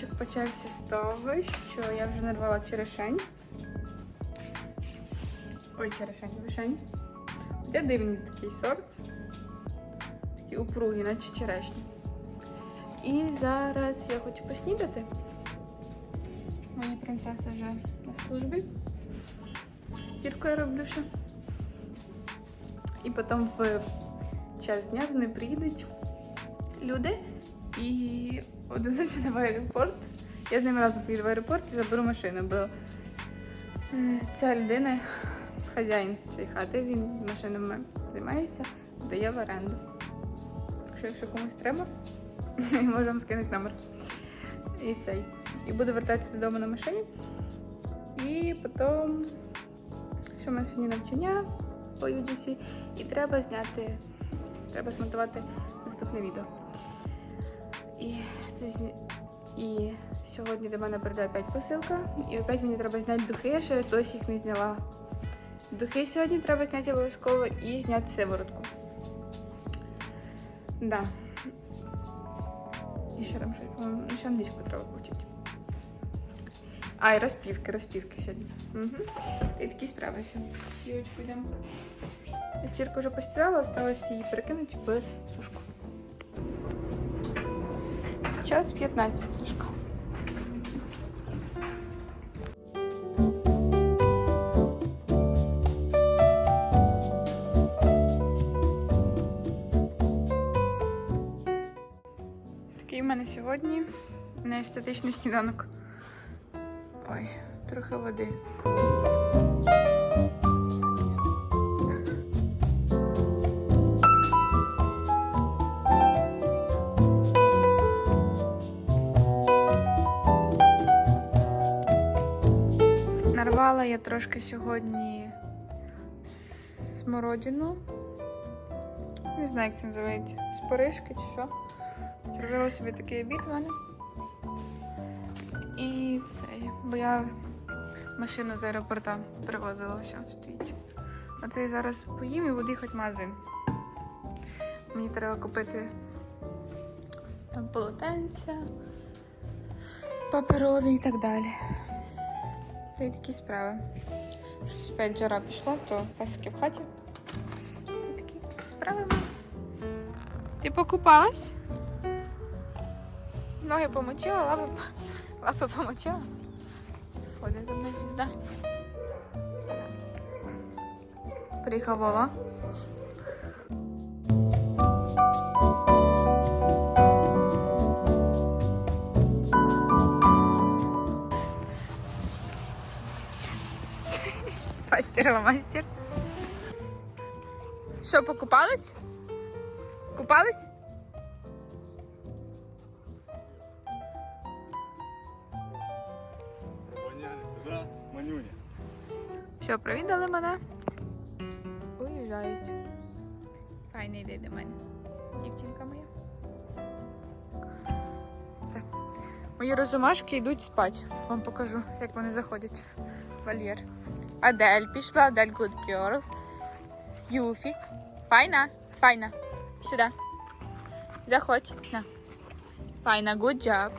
Раночок почався з того, що я вже нарвала черешень. Ой, черешень, вишень. Це дивний такий сорт. Такі упругі, наче черешні. І зараз я хочу поснідати. Моя принцеса вже на службі. Стірку я роблю ще. І потім в час дня за мною приїдуть люди і одвезуть мене в аеропорт. Я з ними разом поїду в аеропорт і заберу машину, бо е, ця людина, хазяїн цієї хати, він машинами займається, дає в оренду. Якщо, якщо комусь треба, можу вам скинути номер. І цей. І буду вертатися додому на машині. І потім, що в мене сьогодні навчання по UGC, і треба зняти, треба змонтувати наступне відео. І, і сьогодні до мене прийде опять посилка, і опять мені треба зняти духи, я ще досі їх не зняла. Духи сьогодні треба зняти обов'язково і зняти сиворотку. Да. І ще там щось, по-моєму, ще англійську треба повчити. А, і розпівки, розпівки сьогодні. Угу. І такі справи ще. Стірочку йдемо. Стірку вже постирала, осталось її перекинути в сушку. Час 15 сушка. Такий в мене сьогодні неестетичний сніданок. Ой, трохи води. Трошки сьогодні смородину. Не знаю, як це називається. Споришки чи що. Зробила собі такий обід в мене. І цей. Бо я машину з аеропорта привозила, все, стоїть. Оце я зараз поїм і буду їхати магазин. Мені треба купити там полотенця, паперові і так далі. Та й такі справи. Щось опять жара пішла, то пасики в хаті. Та й такі справи. Ти покупалась? Ноги помочила, лапи, лапи помочила. Ходить за мною звізда. Приїхав Вова. Мастер, мастер. Що, покупались? Купались? Сюди, манюня. Що, провідали мене? Уїжджають. Хай не йде до мене. Дівчинка моя. Так. Мої розумашки йдуть спать. Вам покажу, як вони заходять в вольєр. Адель пішла, Адель good girl. Юфі. Файна, файна. Сюди. Заходь. На. Файна, good job.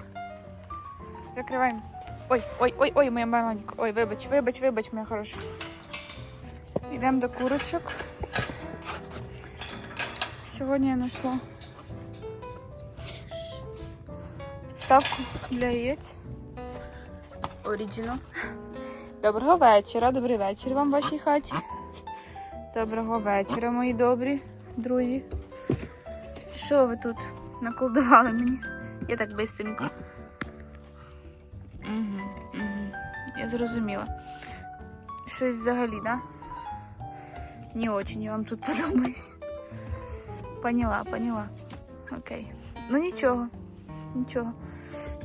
Закриваємо. Ой, ой, ой, ой, моя маленька. Ой, вибач, вибач, вибач, моя хороша. Йдемо до курочок. Сьогодні я знайшла підставку для яєць. Оріджинал. Доброго вечора, добрий вечір вам в вашій хаті. Доброго вечора, мої добрі друзі. Що ви тут наколдували мені? Я так бистренько. Угу, угу. Я зрозуміла. Щось взагалі, да? Не очень я вам тут подобаюсь. Поняла, поняла. Окей. Ну нічого. Нічого.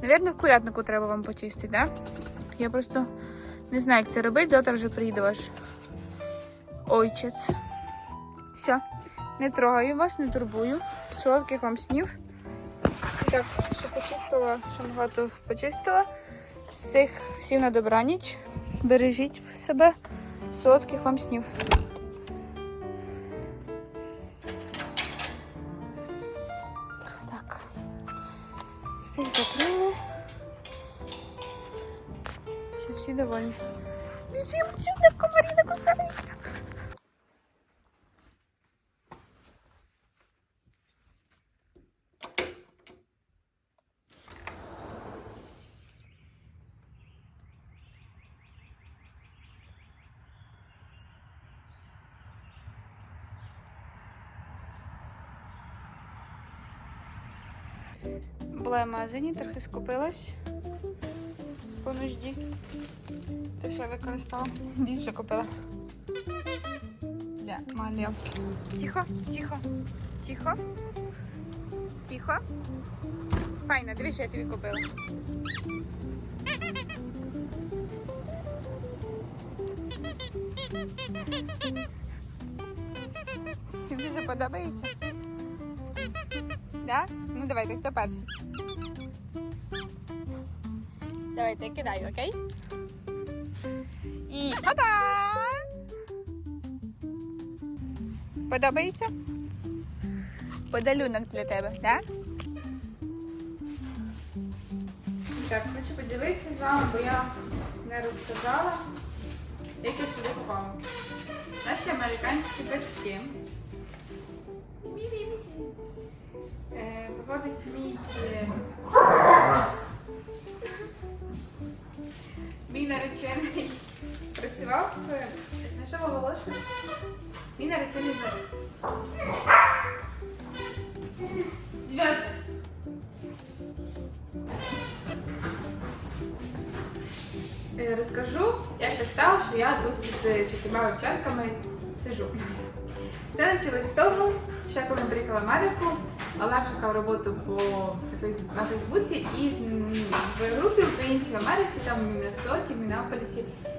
Навірно, в курятнику треба вам почистити, да? Я просто не знаю, як це робити. Завтра вже приїде ваш ойчець. Все. Не трогаю вас, не турбую. Солодких вам снів. Так, що почистила, що багато почистила. Всіх, всім на добраніч. Бережіть себе. Солодких вам снів. Так. Всіх закрили. Всі довольні. Біжимо, чудо, комарі кусають. Була в магазині, трохи скупилась по нужді. Те, що я використала. Дійсно купила. Для малявки. Тихо, тихо, тихо. Тихо. Файна, дивись, що я тобі купила. Всім дуже подобається. Да? Ну давайте, хто перший? Давайте, я кидаю, окей? І па-па! Подобається? Подарунок для тебе, так? Так, хочу поділитися з вами, бо я не розказала, як я сюди попала. Наші американські батьки. Працював е, на що оголошую? Мій наречений знову. Зв'язок. Е, Розкажу, як так стало, що я тут з чотирма вівчарками сижу. Все почалось з того, що коли приїхала в Америку, Олег шукав роботу по на Фейсбуці і в групі українців в Америці, там в Міннесоті, в Мінneаполісі, якась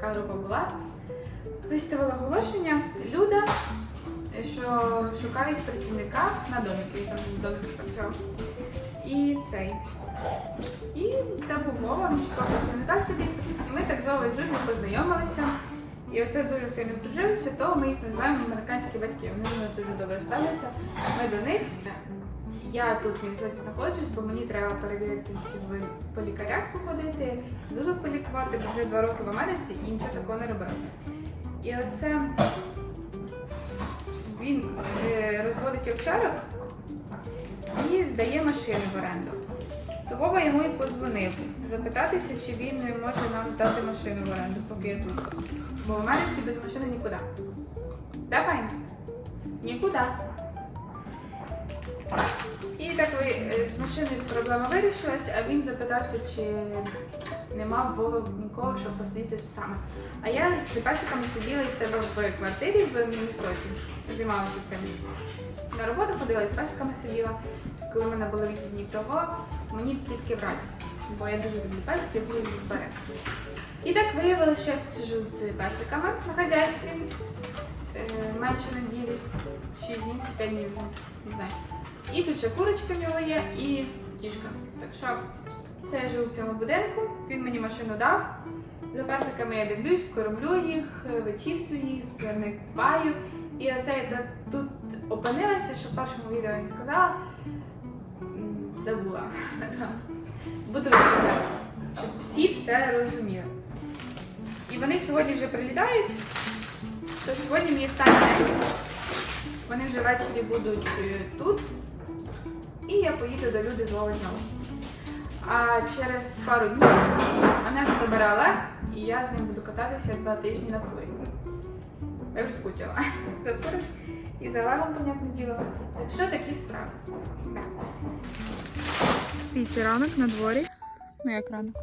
така група була. Виставила оголошення Люда, що шукають працівника на домики, я там в домики працював. І цей. І це був він шукав працівника собі. І ми так з Вовою з людьми познайомилися. І оце дуже сильно здружилися, то ми їх називаємо американські батьки. Вони до нас дуже добре ставляться. Ми до них. Я тут в знаходжусь, бо мені треба перевіритися в по лікарях походити, зуби полікувати, бо вже два роки в Америці і нічого такого не робила. І оце він е, розводить овчарок і здає машини в оренду. То Вова йому і позвонив запитатися, чи він може нам здати машину в оренду, поки я тут. Бо в Америці без машини нікуди. Давай. Нікуди. І так ви е, з машиною проблема вирішилась, а він запитався, чи нема в Вови нікого, щоб посидіти саме. А я з песиками сиділа і в себе в квартирі в Міннесоті, займалася цим. На роботу ходила і з песиками сиділа. Коли в мене були вихідні того, мені тільки в радість, бо я дуже люблю песиків, дуже люблю тварин. І так виявилося, що я тут сиджу з песиками на хазяйстві е, менше неділі, 6 днів чи 5 днів, не знаю. І тут ще курочка в нього є і кішка. Так що це я живу в цьому будинку, він мені машину дав. За песиками я дивлюсь, кормлю їх, вичісую їх, про них дбаю. І оце я тут опинилася, що в першому відео я не сказала. Забула. Буду відповідатись, щоб всі все розуміли. І вони сьогодні вже прилітають. То сьогодні останній день. Вони вже ввечері будуть е, тут. І я поїду до люди з Вови знову. А через пару днів мене вже забере Олег, і я з ним буду кататися два тижні на фурі. Я вже скучила за фури. І за Олегом, понятне діло. Так що такі справи. Віці ранок на дворі. Ну як ранок?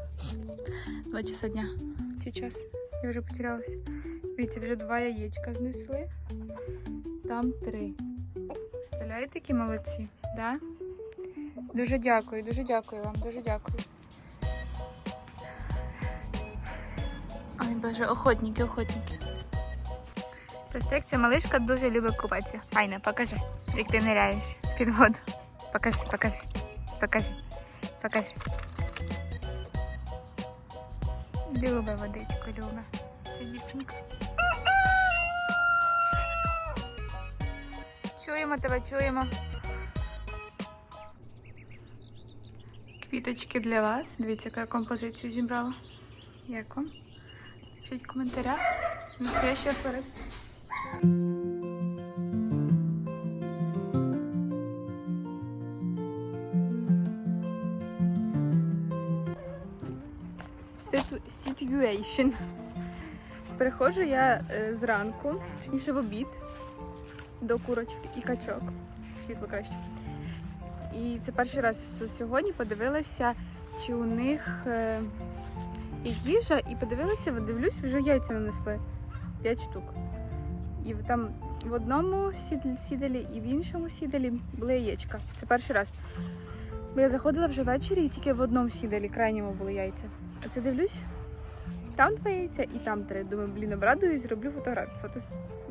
Два часа дня. Сейчас. Я вже потерялася. Віці вже два яєчка знесли. Там три. Представляєте, які молодці? Да? Дуже дякую, дуже дякую вам, дуже дякую. Ой, боже, охотники, охотники. Просто як ця малишка дуже любить купатися. Файна, покажи, як ти ниряєш під воду. Покажи, покажи, покажи, покажи. Любе водичку, любе. Це дівчинка. Чуємо тебе, чуємо. Квіточки для вас. Дивіться, яку я композицію зібрала. Як вам? Пишіть в коментарях. Настоящий аферист. Situation. Приходжу я е, зранку, точніше в обід, до курочки і качок. Світло краще. І це перший раз сьогодні подивилася, чи у них е, їжа, і подивилася, дивлюсь, вже яйця нанесли. 5 штук. І там в одному сіделі і в іншому сіделі були яєчка. Це перший раз. Бо я заходила вже ввечері і тільки в одному сіделі, крайньому були яйця. А це дивлюсь, там два яйця і там три. Думаю, блін, обрадуюсь, зроблю фотографію. Фото...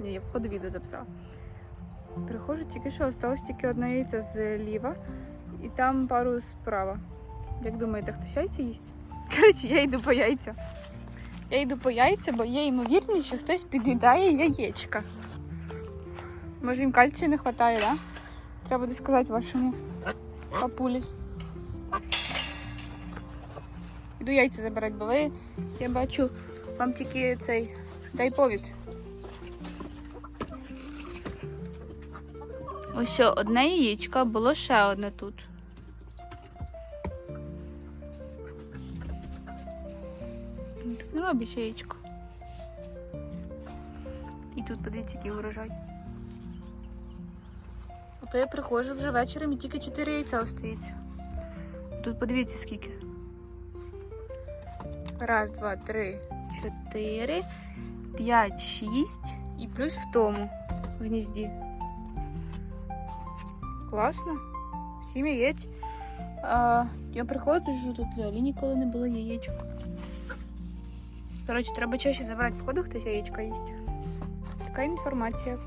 Ні, я походу відео записала. Приходжу тільки що, осталось тільки одне яйце зліва і там пару справа. Як думаєте, хтось яйця їсть? Коротше, я йду по яйця. Я йду по яйця, бо є ймовірність, що хтось під'їдає яєчка. Може їм кальцію не вистачає, так? Да? Треба буде сказати вашому папулі. Іду яйця забирати, бо ви, я бачу, вам тільки цей дай повід. Ось одне яєчко, було ще одне тут. Ну, Тут не робить яєчко. І тут подивіться, який урожай. Ото я приходжу вже вечором і тільки 4 яйця остається. Тут подивіться скільки. Раз, два, три, чотири, п'ять, шість і плюс в тому в гнізді. Класно. Сім яєць. Я приходжу, тут взагалі ніколи не було яєчок. Коротше, треба чаще забирати походу, хтось яєчко їсть. Така інформація.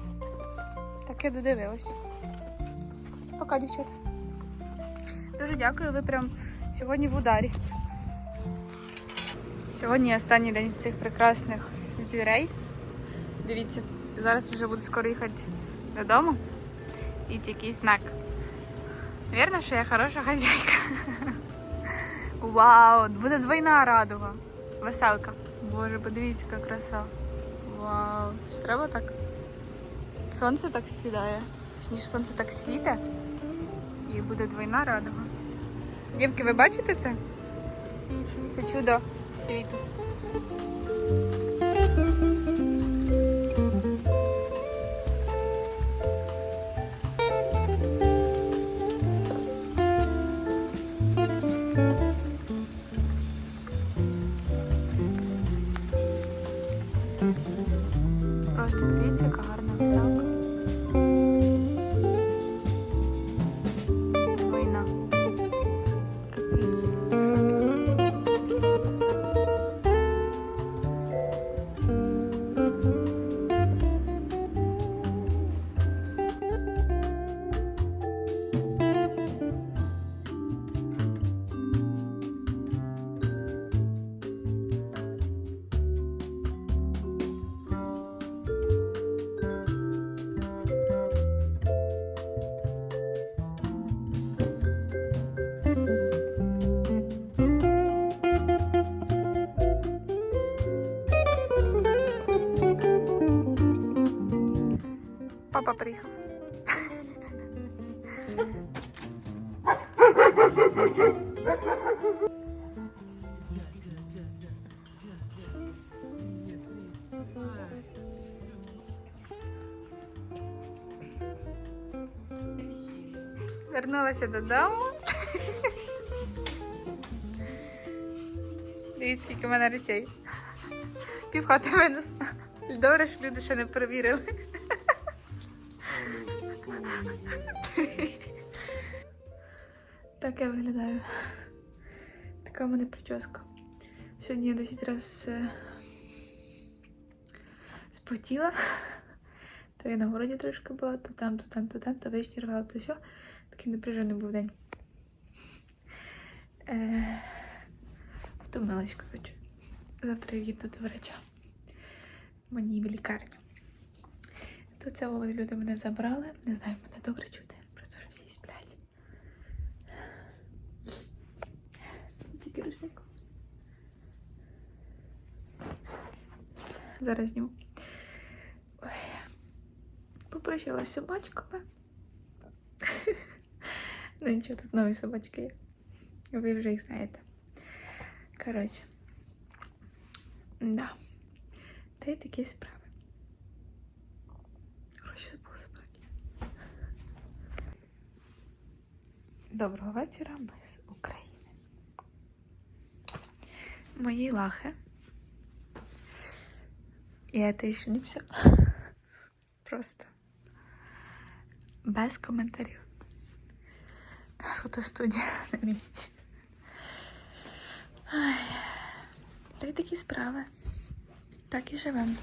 Так я додивилася. Пока, дівчата. Дуже дякую, ви прям сьогодні в ударі. Сьогодні останній день цих прекрасних звірей. Дивіться, зараз вже буду скоро їхати додому. І такий знак. Вірно, що я хороша хазяйка. Вау! Буде двойна радуга. Веселка. Боже, подивіться, яка краса. Вау, це ж треба так. Сонце так сідає. Точніше, сонце так світе. І буде двойна радуга. Дівки, ви бачите це? Це чудо світу. Папа приїхав. Вернулася додому. Дивіться, скільки в мене речей. Півхати винесла. Добре, що люди ще не перевірили. Так я виглядаю. Така в мене прическа. Сьогодні я 10 разів е, спотіла. То я на городі трошки була, то там, то там, то там, то ввечері грала, то все. Такий напряжений був день. Е, втомилась, коротше. Завтра я їду до врача. Мені в лікарню. То це люди мене забрали. Не знаю, мене добре чути. Просто вже всі сплять. Тільки рушник. Зараз зніму. Ой. Попрощалась з собачками. ну нічого, тут нові собачки є. Ви вже їх знаєте. Коротше. Да. Та й такі справи. Гроші забула забрати. Доброго вечора, ми з України. Мої лахи. И это еще не все. Просто без коментарів. Фотостудія на місці. Ай. Та й такі справи. Так і живемо.